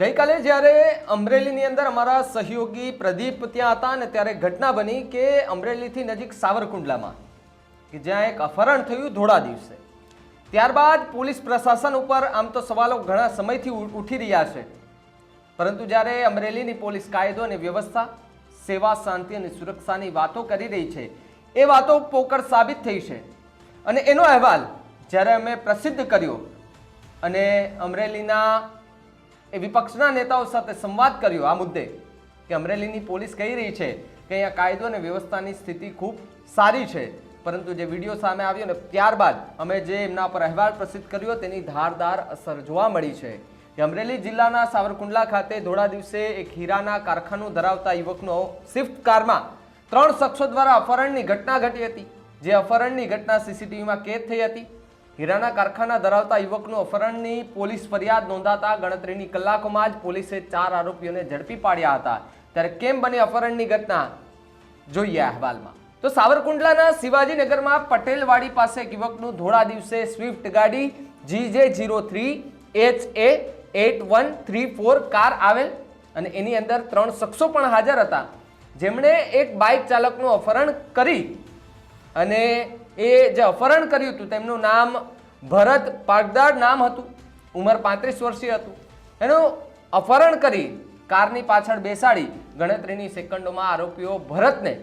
ગઈકાલે જ્યારે અમરેલીની અંદર અમારા સહયોગી પ્રદીપ ત્યાં હતા અને ત્યારે ઘટના બની કે અમરેલીથી નજીક સાવરકુંડલામાં, કે જ્યાં એક અપહરણ થયું ધોળા દિવસે. ત્યારબાદ પોલીસ પ્રશાસન ઉપર આમ તો સવાલો ઘણા સમયથી ઉઠી રહ્યા છે. પરંતુ જ્યારે અમરેલીની પોલીસ કાયદો અને વ્યવસ્થા, સેવા, શાંતિ અને સુરક્ષાની વાતો કરી રહી છે, એ વાતો પોકળ સાબિત થઈ છે. અને એનો અહેવાલ જ્યારે અમે પ્રસિદ્ધ કર્યો અને અમરેલીના એ વિપક્ષના નેતાઓ સાથે સંવાદ કર્યો આ મુદ્દે કે અમરેલીની પોલીસ કહી રહી છે કે અહીંયા કાયદો અને વ્યવસ્થાની સ્થિતિ ખૂબ સારી છે. પરંતુ જે વીડિયો સામે આવ્યો ને ત્યારબાદ અમે જે એમના પર અહેવાલ પ્રસિદ્ધ કર્યો તેની ધારદાર અસર જોવા મળી છે. કે અમરેલી જિલ્લાના સાવરકુંડલા ખાતે ધોળા દિવસે એક હીરાના કારખાનું ધરાવતા યુવકનો સ્વિફ્ટ કારમાં ત્રણ શખ્સો દ્વારા અપહરણની ઘટના ઘટી હતી. જે અપહરણની ઘટના સીસીટીવીમાં કેદ થઈ હતી. હીરાના કારખાના ધરાવતા યુવકનું અપહરણની પોલીસ ફરિયાદ નોંધાતા ગણતરીની કલાકોમાં જ પોલીસે ચાર આરોપીઓને ઝડપી પાડ્યા હતા. ત્યારે કેમ બની અપહરણની ઘટના? જોઈએ અહેવાલમાં. તો સાવરકુંડલાના શિવાજીનગરમાં પટેલવાડી પાસે એક યુવકનું ધોળા દિવસે સ્વિફ્ટ ગાડી GJ zero three H A eight one three four car આવેલ અને એની અંદર ત્રણ શખ્સો પણ હાજર હતા. જેમણે એક બાઇક ચાલકનું અપહરણ કરી અને એ જે અપહરણ કર્યું હતું, તેમનું નામ ભરત પાગદાર નામ હતું. ઉંમર પાંત્રીસ વર્ષીય હતું. એનું અપહરણ કરી કારની પાછળ બેસાડી ગણતરીની સેકન્ડોમાં આરોપીઓ ભરતને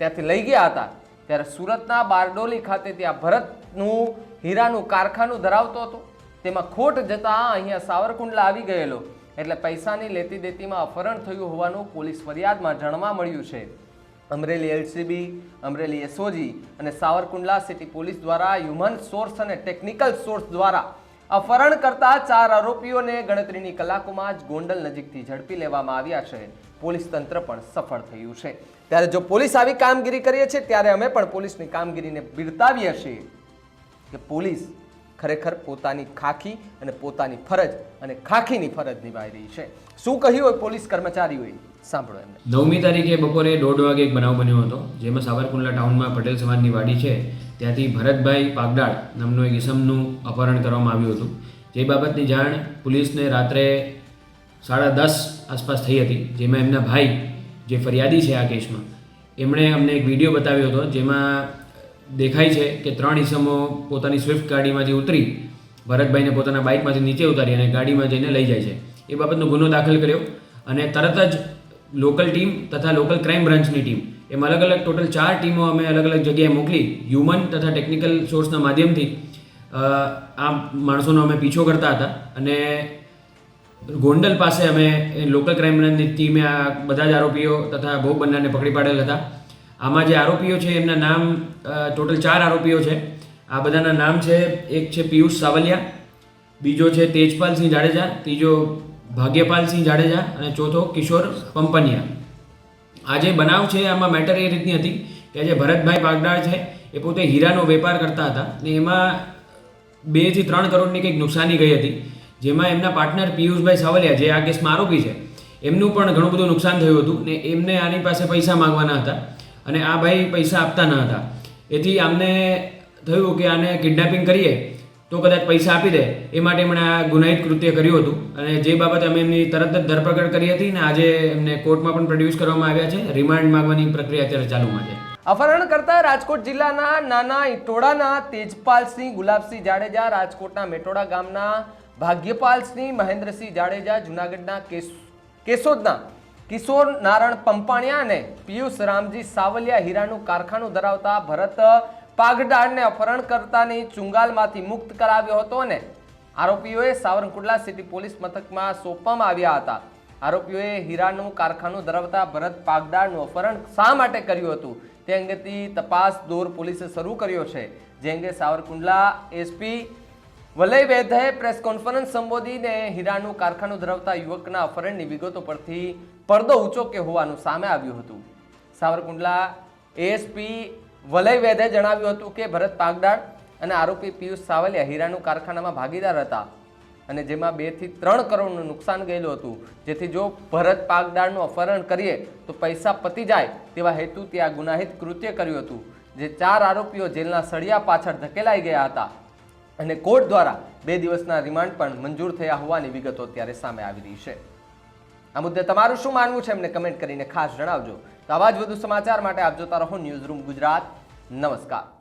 ત્યાંથી લઈ ગયા હતા. ત્યારે સુરતના બારડોલી ખાતે ત્યાં ભરતનું હીરાનું કારખાનું ધરાવતો હતો. તેમાં ખોટ જતાં અહીંયા સાવરકુંડલા આવી ગયેલો. એટલે પૈસાની લેતી દેતીમાં અપહરણ થયું હોવાનું પોલીસ ફરિયાદમાં જાણવા મળ્યું છે. અમરેલી એલસીબી, અમરેલી એસઓજી અને સાવરકુંડલા સિટી પોલીસ દ્વારા હ્યુમન સોર્સ અને ટેકનિકલ સોર્સ દ્વારા અપહરણ કરતા ચાર આરોપીઓને ગણતરીની કલાકોમાં જ ગોંડલ નજીકથી ઝડપી લેવામાં આવ્યા છે. પોલીસ તંત્ર પણ સફળ થયું છે. ત્યારે જો પોલીસ આવી કામગીરી કરીએ છીએ, ત્યારે અમે પણ પોલીસની કામગીરીને બિરદાવીએ છીએ કે પોલીસ ખરેખર પોતાની ખાખી અને પોતાની ફરજ અને ખાખીની ફરજ નિભાવી રહી છે. શું કહ્યું હોય પોલીસ કર્મચારીઓએ? સાંભળો એમને. નવમી તારીખે બપોરે દોઢ વાગે એક બનાવ બન્યો હતો, જેમાં સાવરકુંડલા ટાઉનમાં પટેલ સમાજની વાડી છે. ત્યાંથી ભરતભાઈ પાગડાળ નામનો એક ઇસમનું અપહરણ કરવામાં આવ્યું હતું. જે બાબતની જાણ પોલીસને રાત્રે સાડા દસ આસપાસ થઈ હતી, જેમાં એમના ભાઈ જે ફરિયાદી છે આ કેસમાં, એમણે અમને એક વીડિયો બતાવ્યો હતો, જેમાં દેખાય છે કે ત્રણ ઈસમો પોતાની સ્વિફ્ટ ગાડીમાંથી ઉતરી ભરતભાઈને પોતાના બાઇકમાંથી નીચે ઉતારી અને ગાડીમાં જઈને લઈ જાય છે. એ બાબતનો ગુનો દાખલ કર્યો અને તરત જ લોકલ ટીમ તથા લોકલ ક્રાઇમ બ્રાન્ચની ટીમ એમ અલગ અલગ ટોટલ ચાર ટીમો અમે અલગ અલગ જગ્યાએ મોકલી. હ્યુમન તથા ટેકનિકલ સોર્સના માધ્યમથી આ માણસોનો અમે પીછો કરતા હતા અને ગોંડલ પાસે અમે લોકલ ક્રાઇમ બ્રાન્ચની ટીમે આ બધા જ આરોપીઓ તથા ભોગ બંનાને પકડી પાડેલ હતા. આમાં જે આરોપીઓ છે, એમના નામ ટોટલ ચાર આરોપીઓ છે. આ બધાના નામ છે, એક છે પિયુષ સાવલિયા, બીજો છે તેજપાલસિંહ જાડેજા, ત્રીજો ભાગ્યપાલસિંહ જાડેજા અને ચોથો કિશોર પંપનિયા. આ જે બનાવ છે, આમાં મેટર એ રીતની હતી કે જે ભરતભાઈ પાગડાળ છે, એ પોતે હીરાનો વેપાર કરતા હતા ને એમાં બેથી ત્રણ કરોડની કંઈક નુકસાની ગઈ હતી. જેમાં એમના પાર્ટનર પિયુષભાઈ સાવલિયા, જે આ કેસમાં આરોપી છે, એમનું પણ ઘણું બધું નુકસાન થયું હતું ને એમને આની પાસે પૈસા માંગવાના હતા. અને આ ભાઈ પૈસા આપતા ન હતા. એથી આમને થયું કે આને કિડનેપિંગ કરીએ, તો કદાચ પૈસા આપી દે. એ માટે એમણે આ ગુનાહિત કૃત્ય કર્યું હતું. અને જે બાબતે અમે એમની તરત જ ધરપકડ કરી હતી ને આજે એમને કોર્ટમાં પણ પ્રોડ્યુસ કરવામાં આવ્યા છે. રિમાન્ડ માંગવાની પ્રક્રિયા અત્યારે ચાલુમાં છે. અપહરણ કરતા રાજકોટ જિલ્લાના નાના ઇટોડાના તેજપાલસિંહ ગુલાબસિંહ જાડેજા, રાજકોટના મેટોડા ગામના ભાગ્યપાલસિંહ મહેન્દ્રસિંહ જાડેજા, જુનાગઢના કેસ કેશોદના કિશોર નારણ પંપાણિયા અને પિયુષ રામજી સાવલિયા હીરાનું કારખાનું ધરાવતા ભરત પાગડાળને અપહરણ કરતાની ચુંગાલમાંથી મુક્ત કરાવ્યો હતો અને આરોપીઓએ સાવરકુંડલા સિટી પોલીસ મથકમાં સોંપવામાં આવ્યા હતા. આરોપીઓએ હીરાનું કારખાનું ધરાવતા ભરત પાગડાળનું અપહરણ શા માટે કર્યું હતું? તે અંગેથી તપાસ દોર પોલીસે શરૂ કર્યો છે. જે અંગે સાવરકુંડલા એસપી વલય વૈદ્યએ પ્રેસ કોન્ફરન્સ સંબોધીને હીરાનું કારખાનું ધરાવતા યુવકના અપહરણની વિગતો પરથી પડદો ઊંચો કે હોવાનું સામે આવ્યું હતું. સાવરકુંડલા એએસપી વલય વૈદ્યએ જણાવ્યું હતું કે ભરત પાગડાળ અને આરોપી પિયુષ સાવલિયા હીરાનું કારખાનામાં ભાગીદાર હતા અને જેમાં બેથી ત્રણ કરોડનું નુકસાન ગયેલું હતું. જેથી જો ભરત પાગડાળનું અપહરણ કરીએ તો પૈસા પતી જાય તેવા હેતુથી આ ગુનાહિત કૃત્ય કર્યું હતું. જે ચાર આરોપીઓ જેલના સળિયા પાછળ ધકેલાઈ ગયા હતા. અને કોર્ટ દ્વારા બે દિવસના રિમાન્ડ પણ મંજૂર થયા હોવાની વિગતો અત્યારે સામે આવી રહી છે. આ મુદ્દે તમારું શું માનવું છે એમને કમેન્ટ કરીને ખાસ જણાવજો. તો આવા જ વધુ સમાચાર માટે આપ જોતા રહો ન્યૂઝ રૂમ ગુજરાત. નમસ્કાર.